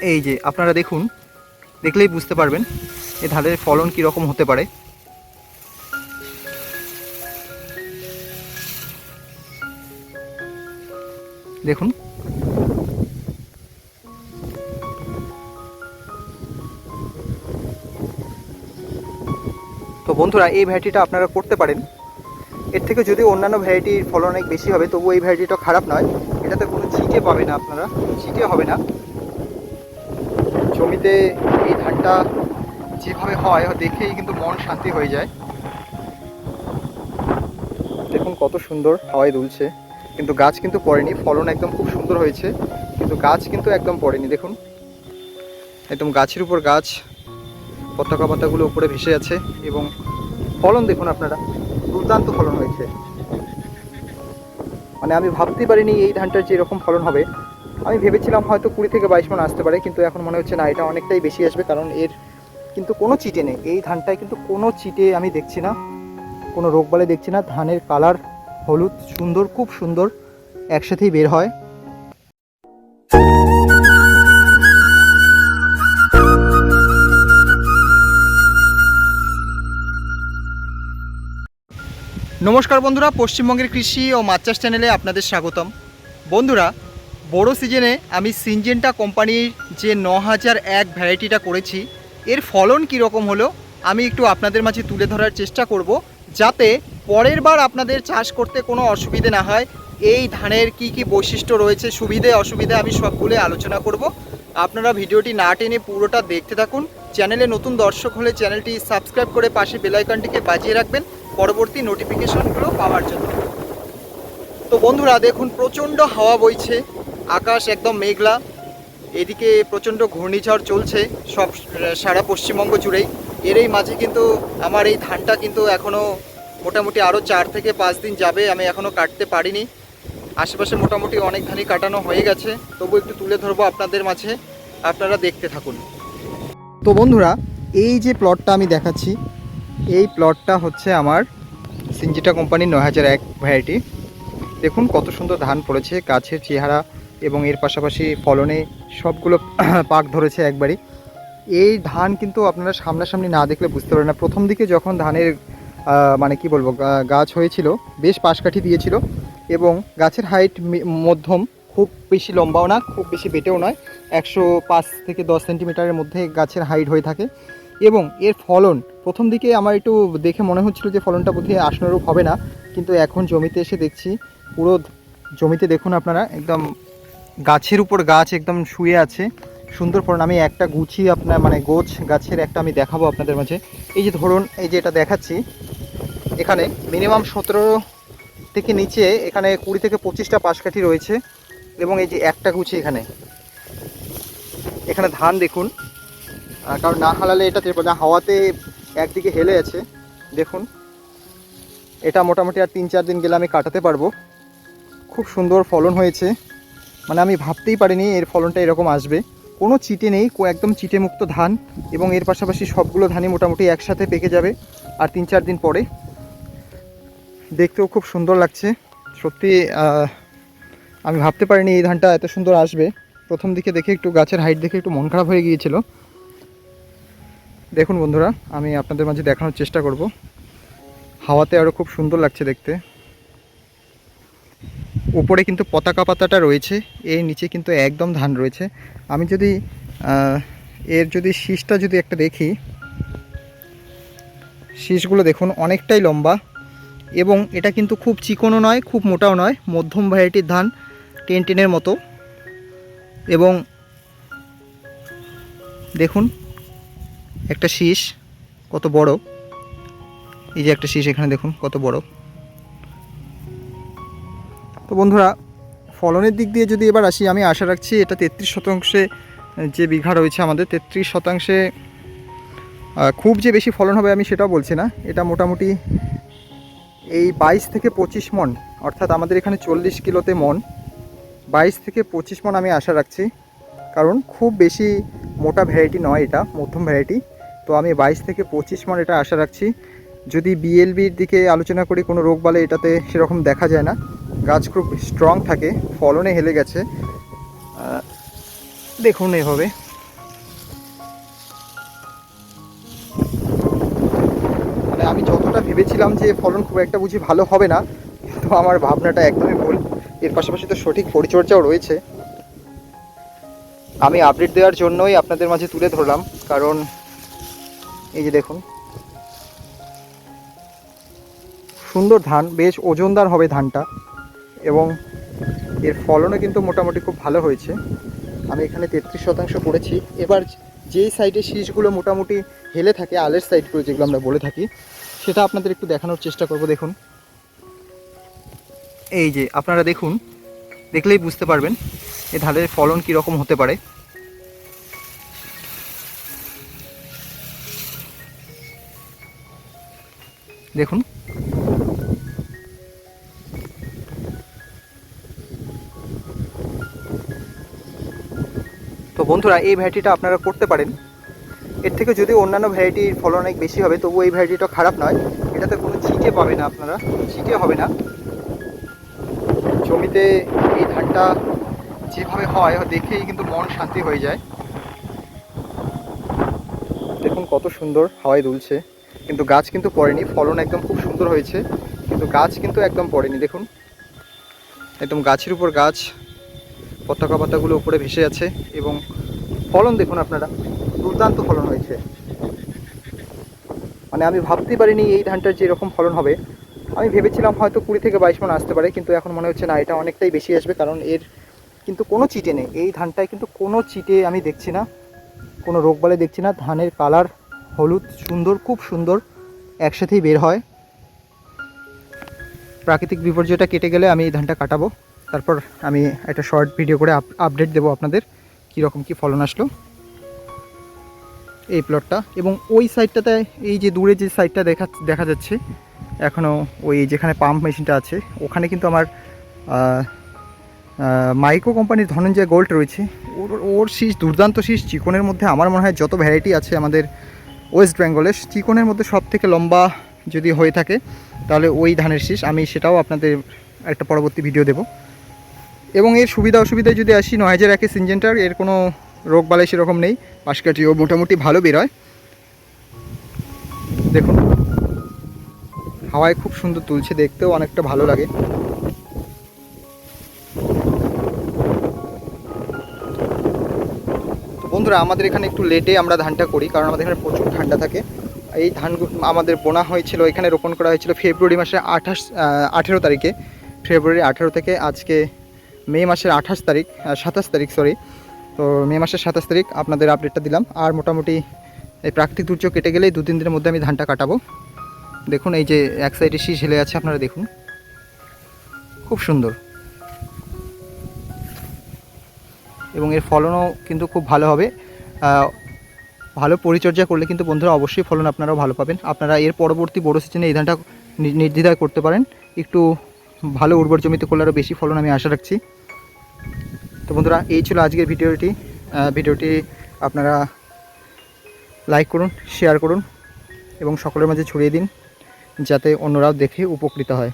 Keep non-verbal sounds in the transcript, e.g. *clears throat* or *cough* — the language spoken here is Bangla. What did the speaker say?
এই যে, আপনারা দেখুন, দেখলেই বুঝতে পারবেন এ ধানের ফলন কীরকম হতে পারে। দেখুন। তো বন্ধুরা, এই ভ্যারাইটিটা আপনারা করতে পারেন। এর থেকে যদি অন্যান্য ভ্যারাইটির ফলন অনেক বেশি হবে তবু এই ভ্যারাইটিটা খারাপ নয়। এটাতে কোনো ছিটে পাবে না আপনারা। ছিটে হবে না। জমিতে এই ধানটা যেভাবে হয় দেখেই কিন্তু মন শান্তি হয়ে যায়। দেখুন কত সুন্দর হাওয়ায় দুলছে। কিন্তু গাছ কিন্তু পড়েনি, ফলন একদম খুব সুন্দর হয়েছে। কিন্তু গাছ কিন্তু একদম পড়েনি, দেখুন। একদম গাছের উপর গাছ, পতাকা পাতাগুলো উপরে ভেসে আছে এবং ফলন দেখুন আপনারা, দুর্দান্ত ফলন হয়েছে। মানে আমি ভাবতেই পারিনি এই ধানটার যে এরকম ফলন হবে। আমি ভেবেছিলাম হয়তো কুড়ি থেকে বাইশ মন আসতে পারে, কিন্তু এখন মনে হচ্ছে না, এটা অনেকটাই বেশি আসবে, কারণ এর কিন্তু কোনো চিটে নেই। এই ধানটায় কিন্তু কোনো চিটে আমি দেখছি না, কোনো রোগ রোগবালে দেখছি না। ধানের কালার হলুদ, সুন্দর, খুব সুন্দর, একসাথেই বের হয়। নমস্কার বন্ধুরা, পশ্চিমবঙ্গের কৃষি ও মাছ চাষ চ্যানেলে আপনাদের স্বাগতম। বন্ধুরা বড় সিজনে আমি সিনজেন্টা কোম্পানির যে ন হাজার এক ভ্যারাইটিটা করেছি, এর ফলন কীরকম হলো আমি একটু আপনাদের মাঝে তুলে ধরার চেষ্টা করব, যাতে পরের বার আপনাদের চাষ করতে কোনো অসুবিধে না হয়। এই ধানের কি কি বৈশিষ্ট্য রয়েছে, সুবিধে, অসুবিধে আমি সবগুলো আলোচনা করব। আপনারা ভিডিওটি না টেনে পুরোটা দেখতে থাকুন। চ্যানেলে নতুন দর্শক হলে চ্যানেলটি সাবস্ক্রাইব করে পাশে বেলাইকনটিকে বাজিয়ে রাখবেন পরবর্তী নোটিফিকেশনগুলো পাওয়ার জন্য। তো বন্ধুরা, দেখুন, প্রচণ্ড হাওয়া বইছে। আকাশ একদম মেঘলা। এদিকে প্রচণ্ড ঘূর্ণিঝড় চলছে সব সারা পশ্চিমবঙ্গ জুড়েই। এর এই মাঝে কিন্তু আমার এই ধানটা কিন্তু এখনও মোটামুটি আরও চার থেকে পাঁচ দিন যাবে, আমি এখনও কাটতে পারিনি। আশেপাশে মোটামুটি অনেক ধানই কাটানো হয়ে গেছে, তবু একটু তুলে ধরবো আপনাদের মাঝে, আপনারা দেখতে থাকুন। তো বন্ধুরা, এই যে প্লটটা আমি দেখাচ্ছি, এই প্লটটা হচ্ছে আমার সিনজিটা কোম্পানির নয় হাজার এক ভ্যারাইটি দেখুন কত সুন্দর ধান পড়েছে, গাছের চেহারা এবং এর পাশাপাশি ফলনে সবগুলো *clears throat* পাক ধরেছে একবারই। এই ধান কিন্তু আপনারা সামনাসামনি না দেখলে বুঝতে পারেন না। প্রথম দিকে যখন ধানের মানে কি বলব গাছ হয়েছিল, বেশ পাশকাঠি দিয়েছিল এবং গাছের হাইট মধ্যম, খুব বেশি লম্বাও না, খুব বেশি বেটেও নয়, একশো পাঁচ থেকে দশ সেন্টিমিটারের মধ্যে গাছের হাইট হয়ে থাকে। এবং এর ফলন, প্রথম দিকে আমার একটু দেখে মনে হচ্ছিল যে ফলনটা বোধহয় আশানুরূপ হবে না, কিন্তু এখন জমিতে এসে দেখছি, পুরো জমিতে দেখুন আপনারা, একদম গাছের উপর গাছ একদম শুয়ে আছে। সুন্দর ফলন। আমি একটা গুছি আপনার মানে গোছ গাছের একটা আমি দেখাবো আপনাদের মাঝে। এই যে ধরুন, এই যে এটা দেখাচ্ছি, এখানে মিনিমাম সতেরো থেকে নিচে, এখানে কুড়ি থেকে পঁচিশটা পাশকাঠি রয়েছে এবং এই যে একটা গুছি এখানে। এখানে ধান দেখুন। কারণ না হালালে এটা না, হাওয়াতে একদিকে হেলে আছে। দেখুন। এটা মোটামুটি আর তিন চার দিন গেলে আমি কাটাতে পারব। খুব সুন্দর ফলন হয়েছে। মানে আমি ভাবতেই পারিনি এর ফলনটা এরকম আসবে। কোনো চিটে নেই, কো- একদম চিটে মুক্ত ধান এবং এর পাশাপাশি সবগুলো ধানই মোটামুটি একসাথে পেকে যাবে আর তিন চার দিন পরে। দেখতেও খুব সুন্দর লাগছে। সত্যি আমি ভাবতে পারিনি এই ধানটা এত সুন্দর আসবে। প্রথম দিকে দেখে একটু গাছের হাইট দেখে একটু মন খারাপ হয়ে গিয়েছিল। দেখুন বন্ধুরা, আমি আপনাদের মাঝে দেখানোর চেষ্টা করব। হাওয়াতে আরও খুব সুন্দর লাগছে দেখতে। উপরে কিন্তু পতাকা পাতাটা রয়েছে, এর নিচে কিন্তু একদম ধান রয়েছে। আমি যদি এর যদি শীষটা যদি একটা দেখি, শীষগুলো দেখুন অনেকটাই লম্বা এবং এটা কিন্তু খুব চিকনও নয়, খুব মোটাও নয়, মধ্যম ভ্যারাইটির ধান, টেন টেনের মতো। এবং দেখুন একটা শীষ কত বড়। এই যে একটা শীষ এখানে দেখুন কত বড়। বন্ধুরা, ফলনের দিক দিয়ে যদি এবার আসি, আমি আশা রাখছি এটা তেত্রিশ শতাংশে যে বিঘা রয়েছে আমাদের, তেত্রিশ শতাংশে খুব যে বেশি ফলন হবে আমি সেটাও বলছি না। এটা মোটামুটি এই বাইশ থেকে পঁচিশ মন, অর্থাৎ আমাদের এখানে চল্লিশ কিলোতে মন। বাইশ থেকে পঁচিশ মন আমি আশা রাখছি, কারণ খুব বেশি মোটা ভ্যারাইটি নয় এটা, মধ্যম ভ্যারাইটি তো আমি বাইশ থেকে পঁচিশ মন এটা আশা রাখছি। যদি বিএলবির দিকে আলোচনা করি, কোনো রোগ বালে এটাতে সেরকম দেখা যায় না। গাছ খুব স্ট্রং থাকে, ফলনে হেলে গেছে। দেখুন এভাবে। মানে আমি যতটা ভেবেছিলাম যে ফলন খুব একটা বুঝি ভালো হবে না, কিন্তু আমার ভাবনাটা একদমই ভুল। এর পাশাপাশি তো সঠিক পরিচর্যাও রয়েছে। আমি আপডেট দেওয়ার জন্যই আপনাদের মাঝে তুলে ধরলাম, কারণ এই যে দেখুন। সুন্দর ধান, বেশ ওজনদার হবে ধানটা। এবং এর ফলনও কিন্তু মোটামুটি খুব ভালো হয়েছে। আমি এখানে তেত্রিশ শতাংশ করেছি। এবার যেই সাইডে শীষগুলো মোটামুটি হেলে থাকে, আলের সাইডগুলো যেগুলো আমরা বলে থাকি, সেটা আপনাদের একটু দেখানোর চেষ্টা করব, দেখুন। এই যে, আপনারা দেখুন, দেখলেই বুঝতে পারবেন এ ধানের ফলন কীরকম হতে পারে। দেখুন তো বন্ধুরা, এই ভ্যারাইটিটা আপনারা করতে পারেন। এর থেকে যদি অন্যান্য ভ্যারাইটির ফলন অনেক বেশি হবে, তবুও এই ভ্যারাইটিটা খারাপ নয়। এটাতে কোনো ছিটে পাবে না আপনারা। ছিটে হবে না। জমিতে এই ধানটা যেভাবে হয় দেখেই কিন্তু মন শান্তি হয়ে যায়। দেখুন কত সুন্দর হাওয়ায় দুলছে। কিন্তু গাছ কিন্তু পড়েনি, ফলন একদম খুব সুন্দর হয়েছে। কিন্তু গাছ কিন্তু একদম পড়েনি, দেখুন। একদম গাছের উপর গাছ পতাকা পাতাগুলো উপরে ভেসে আছে এবং ফলন দেখুন আপনারা, দুর্দান্ত ফলন হয়েছে। মানে আমি ভাবতেই পারিনি এই ধানটার যে এরকম ফলন হবে। আমি ভেবেছিলাম হয়তো কুড়ি থেকে বাইশ মন আসতে পারে, কিন্তু এখন মনে হচ্ছে না, এটা অনেকটাই বেশি আসবে, কারণ এর কিন্তু কোনো চিটে নেই। এই ধানটায় কিন্তু কোনো চিটে আমি দেখছি না, কোনো রোগ বলে দেখছি না। ধানের কালার হলুদ সুন্দর, খুব সুন্দর, একসাথেই বের হয়। প্রাকৃতিক বিপর্যয়টা কেটে গেলে আমি এই ধানটা কাটাবো। তারপর আমি একটা শর্ট ভিডিও করে আপডেট দেবো আপনাদের, কীরকম কী ফলন আসলো এই প্লটটা এবং ওই সাইডটাতে এই যে দূরে যে সাইডটা দেখা দেখা যাচ্ছে এখনও ওই যেখানে পাম্প মেশিনটা আছে, ওখানে কিন্তু আমার মাইক্রো কোম্পানির ধনঞ্জয় গোল্ড রয়েছে। ওর ওর শীষ, দুর্দান্ত শীষ, চিকনের মধ্যে আমার মনে হয় যত ভ্যারাইটি আছে আমাদের ওয়েস্ট বেঙ্গলের চিকনের মধ্যে সব থেকে লম্বা যদি হয়ে থাকে, তাহলে ওই ধানের শীষ, আমি সেটাও আপনাদের একটা পরবর্তী ভিডিও দেব। এবং এর সুবিধা অসুবিধায় যদি আসি নয় হাজার একে সিনজেন্টার এর কোনো রোগ বালাই সেরকম নেই। পাশকাঠিও মোটামুটি ভালো বেরোয়। দেখুন, হাওয়ায় খুব সুন্দর তুলছে, দেখতেও অনেকটা ভালো লাগে। বন্ধুরা, আমাদের এখানে একটু লেটে আমরা ধানটা করি, কারণ আমাদের এখানে প্রচুর ঠান্ডা থাকে। এই ধান আমাদের বোনা হয়েছিল, এখানে রোপণ করা হয়েছিল ফেব্রুয়ারি মাসের আঠাশ আঠেরো তারিখে। ফেব্রুয়ারি আঠেরো থেকে আজকে মে মাসের আঠাশ তারিখ সাতাশ তারিখ সরি তো মে মাসের সাতাশ তারিখ আপনাদের আপডেটটা দিলাম। আর মোটামুটি এই প্রাকৃতিক দুর্যোগ কেটে গেলেই দু, তিন দিনের মধ্যে আমি ধানটা কাটাবো। দেখুন, এই যে এক সাইডে শীষ হেলে আছে, আপনারা দেখুন। খুব সুন্দর। এবং এর ফলনও কিন্তু খুব ভালো হবে। ভালো পরিচর্যা করলে কিন্তু বন্ধুরা অবশ্যই ফলন আপনারাও ভালো পাবেন। আপনারা এর পরবর্তী বড়ো সিজনে এই ধানটা নির্দ্বিধায় করতে পারেন। একটু ভালো উর্বর জমিতে করলে আরও বেশি ফলন আমি আশা রাখছি। তো বন্ধুরা, এই ছিল আজকের ভিডিওটি। ভিডিওটি আপনারা লাইক করুন, শেয়ার করুন এবং সকলের মাঝে ছড়িয়ে দিন, যাতে অন্যরাও দেখে উপকৃত হয়।